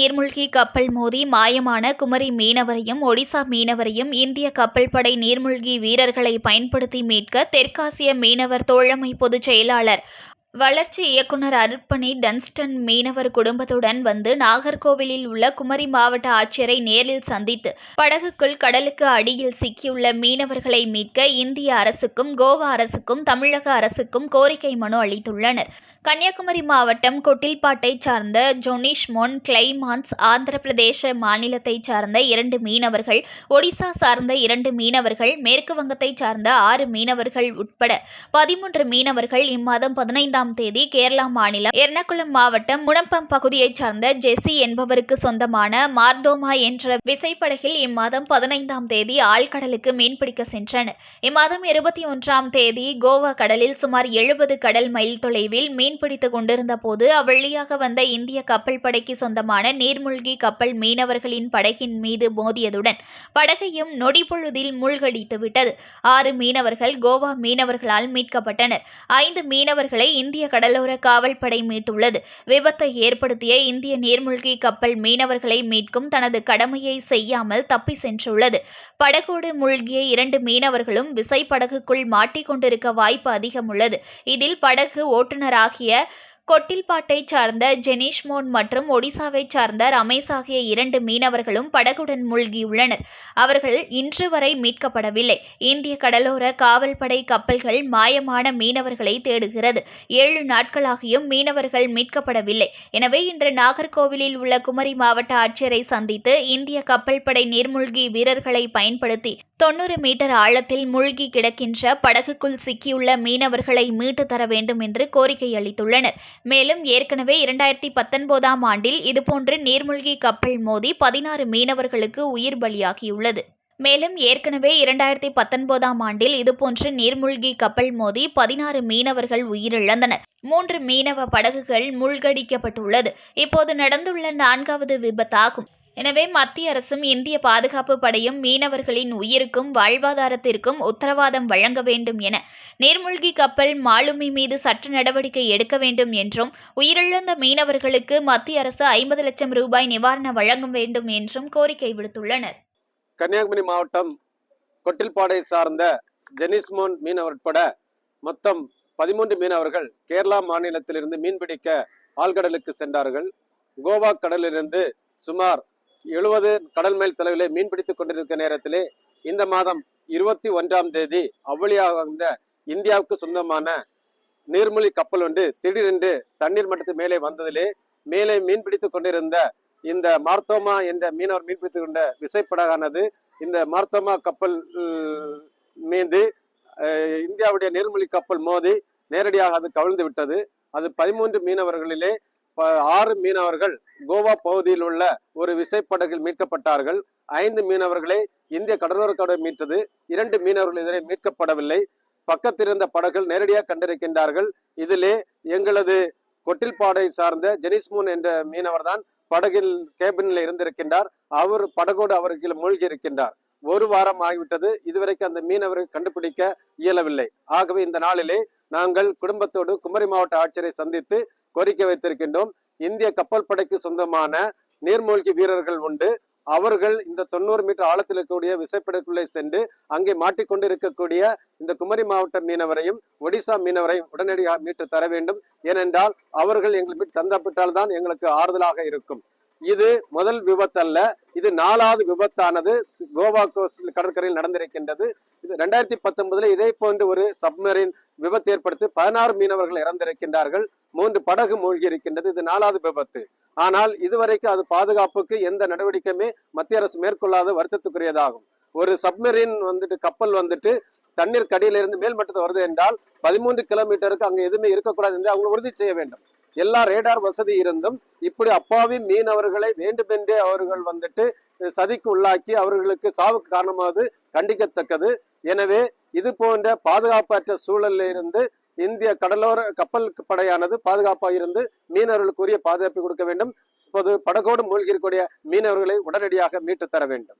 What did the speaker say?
நீர்மூழ்கி கப்பல் மோதி மாயமான குமரி மீனவரையும் ஒடிசா மீனவரையும் இந்திய கப்பல் படை நீர்மூழ்கி வீரர்களை பயன்படுத்தி மீட்க தெற்காசிய மீனவர் தோழமை பொதுச் செயலாளர் வளர்ச்சி இயக்குனர் அருட்பணி டன்ஸ்டன் மீனவர் குடும்பத்துடன் வந்து நாகர்கோவிலில் உள்ள குமரி மாவட்ட ஆட்சியரை நேரில் சந்தித்து படகுக்குள் கடலுக்கு அடியில் சிக்கியுள்ள மீனவர்களை மீட்க இந்திய அரசுக்கும் கோவா அரசுக்கும் தமிழக அரசுக்கும் கோரிக்கை மனு அளித்துள்ளனர். கன்னியாகுமரி மாவட்டம் கொட்டில்பாட்டை சார்ந்த ஜொனிஷ் மொன் கிளைமான்ஸ் ஆந்திர பிரதேச மாநிலத்தை சார்ந்த இரண்டு மீனவர்கள் ஒடிசா சார்ந்த இரண்டு மீனவர்கள் மேற்கு வங்கத்தை சார்ந்த ஆறு மீனவர்கள் உட்பட பதிமூன்று மீனவர்கள் இம்மாதம் பதினைந்தாம் தேதி கேரளா மாநிலம் எர்ணாகுளம் மாவட்டம் முனம்பம் பகுதியைச் சார்ந்த ஜெசி என்பவருக்கு சொந்தமான மார்தோமா என்ற விசைப்படகில் இம்மாதம் பதினைந்தாம் தேதி ஆழ்கடலுக்கு மீன்பிடிக்க சென்றனர். இம்மாதம் இருபத்தி ஒன்றாம் தேதி கோவா கடலில் சுமார் எழுபது கடல் மைல் தொலைவில் மீன்பிடித்துக் கொண்டிருந்த போது அவ்வழியாக வந்த இந்திய கப்பல் படைக்கு சொந்தமான நீர்மூழ்கி கப்பல் மீனவர்களின் படகின் மீது மோதியதுடன் படகையும் நொடிப்பொழுதில் மூழ்கடித்துவிட்டது. ஆறு மீனவர்கள் கோவா மீனவர்களால் மீட்கப்பட்டனர். ஐந்து மீனவர்களை இந்திய கடலோர காவல்படை மீட்டுள்ளது. விபத்தை ஏற்படுத்திய இந்திய நீர்மூழ்கி கப்பல் மீனவர்களை மீட்கும் தனது கடமையை செய்யாமல் தப்பி சென்றுள்ளது. படகோடு மூழ்கிய இரண்டு மீனவர்களும் விசைப்படகுக்குள் மாட்டிக்கொண்டிருக்க வாய்ப்பு அதிகம் உள்ளது இதில் படகு ஓட்டுநராகிய கொட்டில்பாட்டை சார்ந்த ஜெனிஷ்மோன் மற்றும் ஒடிசாவைச் சார்ந்த ரமேஷ் ஆகிய இரண்டு மீனவர்களும் படகுடன் மூழ்கியுள்ளனர். அவர்கள் இன்று வரை மீட்கப்படவில்லை. இந்திய கடலோர காவல்படை கப்பல்கள் மாயமான மீனவர்களை தேடுகிறது. ஏழு நாட்களாகியும் மீனவர்கள் மீட்கப்படவில்லை. எனவே இன்று நாகர்கோவிலில் உள்ள குமரி மாவட்ட ஆட்சியரை சந்தித்து இந்திய கப்பல் படை நீர்மூழ்கி வீரர்களை பயன்படுத்தி தொண்ணூறு மீட்டர் ஆழத்தில் மூழ்கி கிடக்கின்ற படகுக்குள் சிக்கியுள்ள மீனவர்களை மீட்டு தர வேண்டும் என்று கோரிக்கை அளித்துள்ளனர். மேலும் ஏற்கனவே இரண்டாயிரத்தி பத்தொன்பதாம் ஆண்டில் இதுபோன்று நீர்மூழ்கி கப்பல் மோதி பதினாறு மீனவர்களுக்கு உயிர் பலியாகியுள்ளது. மேலும் ஏற்கனவே இரண்டாயிரத்தி பத்தொன்பதாம் ஆண்டில் இதுபோன்று நீர்மூழ்கி கப்பல் மோதி பதினாறு மீனவர்கள் உயிரிழந்தனர். மூன்று மீனவ படகுகள் மூழ்கடிக்கப்பட்டுள்ளது. இப்போது நடந்துள்ள நான்காவது விபத்தாகும். எனவே மத்திய அரசும் இந்திய பாதுகாப்பு படையும் மீனவர்களின் உயிருக்கும் வாழ்வாதாரத்திற்கும் உத்தரவாதம் வழங்க வேண்டும் என நீர்மூழ்கி கப்பல் மாலுமி மீது சற்று நடவடிக்கை எடுக்க வேண்டும் என்றும் உயிரிழந்த மீனவர்களுக்கு மத்திய அரசு ஐம்பது லட்சம் ரூபாய் நிவாரணம் வழங்க வேண்டும் என்றும் கோரிக்கை விடுத்துள்ளனர். கன்னியாகுமரி மாவட்டம் கொட்டில்பாடை சார்ந்த ஜெனிஸ்மோன் மீனவர் உட்பட மொத்தம் பதிமூன்று மீனவர்கள் கேரளா மாநிலத்திலிருந்து மீன்பிடிக்க ஆழ்கடலுக்கு சென்றார்கள். கோவா கடலிலிருந்து சுமார் எழுபது கடல் மேல் தொலைவிலே மீன்பிடித்துக் கொண்டிருக்க நேரத்திலே இந்த மாதம் இருபத்தி ஒன்றாம் தேதி அவ்வளியாக வந்த இந்தியாவுக்கு சொந்தமான நீர்மூழ்கி கப்பல் ஒன்று திடீரென்று தண்ணீர் மட்டத்து மேலே வந்ததிலே மேலே மீன்பிடித்துக் கொண்டிருந்த இந்த மார்த்தோமா என்ற மீனவர் மீன்பிடித்துக் கொண்ட விசைப்படகானது இந்த மார்த்தோமா கப்பல் மீந்து மீது இந்தியாவுடைய நீர்மொழி கப்பல் மோதி நேரடியாக அது கவிழ்ந்து விட்டது. அது பதிமூன்று மீனவர்களிலே ஆறு மீனவர்கள் கோவா பகுதியில் உள்ள ஒரு விசைப்படகில் மீட்கப்பட்டார்கள். ஐந்து மீனவர்களை இந்திய கடலோர கடை மீட்டது. இரண்டு மீனவர்கள் இதனை மீட்கப்படவில்லை. பக்கத்திருந்த படகுகள் நேரடியாக கண்டிருக்கின்றார்கள். இதிலே எங்களது கொட்டில்பாடை சார்ந்த ஜெனிஸ்மூன் என்ற மீனவர் தான் படகில் கேபினில் இருந்திருக்கின்றார். அவர் படகோடு அவருக்கு மூழ்கி இருக்கின்றார். ஒரு வாரம் ஆகிவிட்டது. இதுவரைக்கும் அந்த மீனவரை கண்டுபிடிக்க இயலவில்லை. ஆகவே இந்த நாளிலே நாங்கள் குடும்பத்தோடு குமரி மாவட்ட ஆட்சியரை சந்தித்து கோரிக்கை வைத்திருக்கின்றோம். இந்திய கப்பல் படைக்கு சொந்தமான நீர்மூழ்கி வீரர்கள் உண்டு. அவர்கள் இந்த தொண்ணூறு மீட்டர் ஆழத்தில் இருக்கக்கூடிய விசைப்படகுள்ளே சென்று அங்கே மாட்டிக்கொண்டு இருக்கக்கூடிய இந்த குமரி மாவட்ட மீனவரையும் ஒடிசா மீனவரையும் உடனடியாக மீட்டு தர வேண்டும். ஏனென்றால் அவர்கள் எங்களுக்கு மீட்டு தந்தப்பட்டால் தான் எங்களுக்கு ஆறுதலாக இருக்கும். இது முதல் விபத்தல்ல. இது நாலாவது விபத்தானது. கோவா கோஸ்ட் கடற்கரையில் நடந்திருக்கின்றது. இது ரெண்டாயிரத்தி பத்தொன்பதுல இதே போன்று ஒரு சப்மரின் விபத்து ஏற்படுத்தி பதினாறு மீனவர்கள் இறந்திருக்கின்றார்கள். மூன்று படகு மூழ்கி இருக்கின்றது இது நாலாவது விபத்து. ஆனால் இதுவரைக்கும் அது பாதுகாப்புக்கு எந்த நடவடிக்கையுமே மத்திய அரசு மேற்கொள்ளாத வருத்தத்துக்குரியதாகும். ஒரு சப்மரின் வந்துட்டு கப்பல் வந்துட்டு தண்ணீர் கடியிலிருந்து மேல்மட்டத்தை வருது என்றால் பதிமூன்று கிலோமீட்டருக்கு அங்கே எதுவுமே இருக்கக்கூடாது என்று அவங்க உறுதி செய்ய வேண்டும். எல்லா ரேடார் வசதி இருந்தும் இப்படி அப்பாவி மீனவர்களை வேண்டுமென்றே அவர்கள் வந்துட்டு சதிக்கு உள்ளாக்கி அவர்களுக்கு சாவுக்கு காரணமாவது கண்டிக்கத்தக்கது. எனவே இது போன்ற பாதுகாப்பற்ற சூழலில் இருந்து இந்திய கடலோர கப்பல் படையானது பாதுகாப்பாக இருந்து மீனவர்களுக்கு உரிய பாதுகாப்பு கொடுக்க வேண்டும். இப்போது படகோடு மூழ்கியிருக்கூடிய மீனவர்களை உடனடியாக மீட்டு தர வேண்டும்.